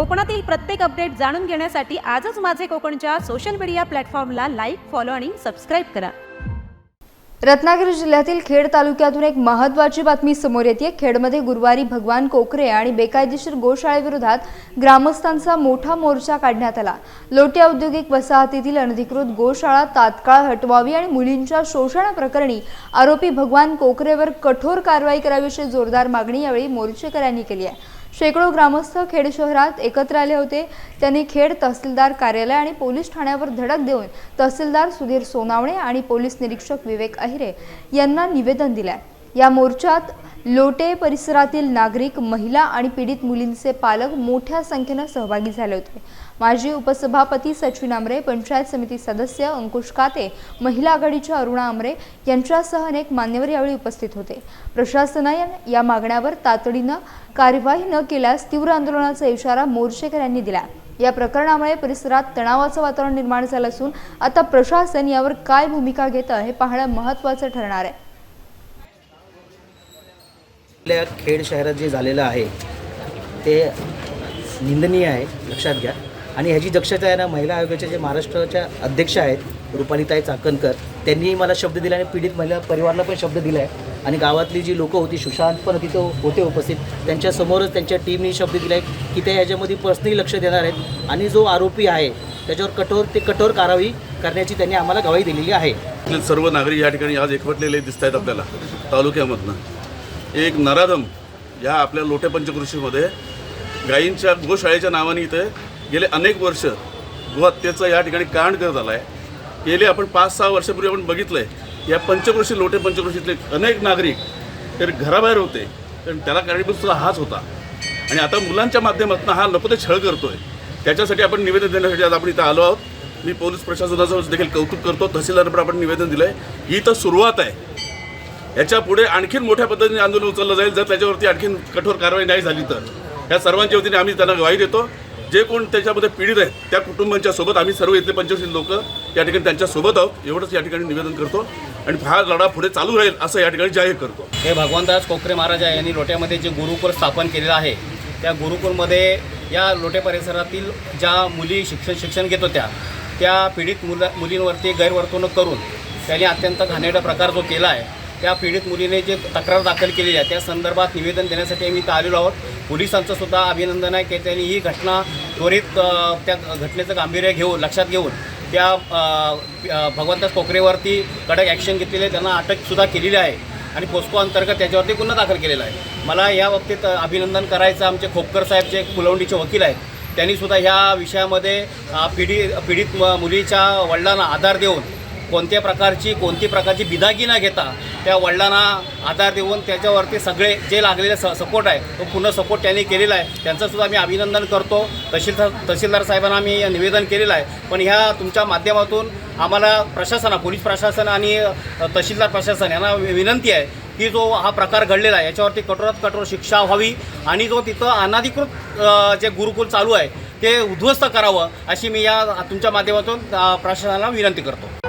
कोकणातील प्रत्येक अपडेट जाणून घेण्यासाठी आजच माझे कोकणच्या सोशल मीडिया प्लॅटफॉर्मला लाईक फॉलो आणि सबस्क्राईब करा. रत्नागिरी जिल्ह्यातील खेड तालुक्यातून एक महत्त्वाची बातमी समोर येते. खेडमध्ये गुरुवारी भगवान कोकरे आणि बेकायदेशीर गोशाळेविरोधात ग्रामस्थांचा मोठा मोर्चा काढण्यात आला. लोट्या औद्योगिक वसाहतीतील अनधिकृत गोशाळा तात्काळ हटवावी आणि मुलींच्या शोषणाप्रकरणी आरोपी भगवान कोकरेवर कठोर कारवाई करावीशी जोरदार मागणी यावेळी मोर्चेकऱ्यांनी केली आहे. शेकडो ग्रामस्थ खेड शहरात एकत्र आले होते. त्यांनी खेड तहसीलदार कार्यालय आणि पोलीस ठाण्यावर धडक देऊन तहसीलदार सुधीर सोनावणे आणि पोलीस निरीक्षक विवेक अहिरे यांना निवेदन दिलंय. या मोर्चात लोटे परिसरातील नागरिक महिला आणि पीडित मुलींचे पालक मोठ्या संख्येनं सहभागी झाले होते. माजी उपसभापती सचिन आमरे पंचायत समिती सदस्य अंकुश काते महिला आघाडीच्या अरुणा आमरे यांच्यासह अनेक मान्यवर यावेळी उपस्थित होते. प्रशासनाने या मागण्यावर तातडीनं कार्यवाही न केल्यास तीव्र आंदोलनाचा इशारा मोर्चेकऱ्यांनी दिला. या प्रकरणामुळे परिसरात तणावाचं वातावरण निर्माण झालं असून आता प्रशासन यावर काय भूमिका घेतं हे पाहणं महत्त्वाचं ठरणार आहे. आपल्या खेड शहरात जे झालेलं आहे ते निंदनीय आहे लक्षात घ्या. आणि ह्याची दक्षता आहे ना महिला आयोगाच्या जे महाराष्ट्राच्या अध्यक्ष आहेत रुपालीताई चाकणकर त्यांनीही मला शब्द दिला आणि पीडित महिला परिवाराला पण शब्द दिला आहे आणि गावातली जी लोकं होती सुशांत पण तिथं होते उपस्थित. त्यांच्यासमोरच त्यांच्या टीमनी शब्द दिला आहे की ते ह्याच्यामध्ये पर्सनली लक्ष देणार आहेत. आणि जो आरोपी आहे त्याच्यावर कठोर ते कठोर कारवाई करण्याची त्यांनी आम्हाला गवाही दिलेली आहे. सर्व नागरिक या ठिकाणी आज एकवटलेले दिसत आहेत आपल्याला तालुक्यामधनं. एक नराधम ह्या आपल्या लोटे पंचकृषीमध्ये गायींच्या गोशाळेच्या नावाने इथे गेले अनेक वर्ष गोहत्येचं या ठिकाणी कांड करत आला आहे गेले आपण पाच सहा वर्षापूर्वी आपण बघितलं आहे या पंचकृषी लोटे पंचकृषीतले अनेक नागरिक तर घराबाहेर होते कारण त्याला कारणीभूत सुद्धा हाच होता. आणि आता मुलांच्या माध्यमातून हा नको ते छळ करतोय. त्याच्यासाठी आपण निवेदन देण्यासाठी आज आपण इथं आलो आहोत. मी पोलीस प्रशासनाचं देखील कौतुक करतो तहसीलदार आपण निवेदन दिलं आहे ही तर सुरुवात आहे. याच्यापुढे आणखीन मोठ्या पद्धतीने आंदोलन उचललं जाईल. जर त्याच्यावरती आणखीन कठोर कारवाई नाही झाली तर. या सर्वांच्या वतीने आम्ही त्यांना ग्वाही देतो. जे कोण त्याच्यामध्ये पीडित आहेत त्या कुटुंबांच्या सोबत आम्ही सर्व इथले पंचवीस लोक या ठिकाणी त्यांच्यासोबत आहोत. एवढंच या ठिकाणी निवेदन करतो. आणि हा लढा पुढे चालू राहील असं या ठिकाणी जाहीर करतो. हे भगवानदास कोकरे महाराज आहे. यांनी लोट्यामध्ये जे गुरुकुल स्थापन केलेलं आहे त्या गुरुकुलमध्ये या लोटे परिसरातील ज्या मुली शिक्षण शिक्षण घेत होत्या त्या पीडित मुला मुलींवरती गैरवर्तवणूक करून त्यांनी अत्यंत घाणेरडा प्रकार जो केला आहे त्या पीडित मुलीने जे तक्रार दाखल केलेली आहे त्या संदर्भात निवेदन देण्यासाठी आम्ही इथं आलेलो आहोत. पोलिसांचं सुद्धा अभिनंदन आहे की त्यांनी ही घटना त्वरित त्या घटनेचं गांभीर्य घेऊन लक्षात घेऊन त्या भगवंतदास भगवंतास कोकरेवरती कडक ॲक्शन घेतलेली आहे त्यांना अटकसुद्धा केलेली आहे आणि पोस्को अंतर्गत त्याच्यावरती गुन्हा दाखल केलेला आहे. मला या बाबतीत अभिनंदन करायचं आमचे खोपकर साहेब जे कुलवंडीचे वकील आहेत त्यांनी सुद्धा ह्या विषयामध्ये पीडित पिढी पीडित म- मुलीच्या वडिलांना आधार देऊन कोणत्या प्रकारची कोणती प्रकारची बिदागी न घेता त्या वडिलांना आधार देऊन त्याच्यावरती सगळे जे लागलेले स सपोर्ट आहे तो पूर्ण सपोर्ट त्यांनी केलेला आहे. त्यांचंसुद्धा आम्ही अभिनंदन करतो. तहसीलदार तहसीलदार साहेबांना आम्ही निवेदन केलेलं आहे. पण ह्या तुमच्या माध्यमातून आम्हाला प्रशासना पोलीस प्रशासन आणि तहसीलदार प्रशासन यांना विनंती आहे की जो हा प्रकार घडलेला आहे याच्यावरती कठोरात कठोर शिक्षा व्हावी आणि जो तिथं अनाधिकृत जे गुरुकुल चालू आहे ते उद्ध्वस्त करावं अशी मी या तुमच्या माध्यमातून प्रशासनाला विनंती करतो.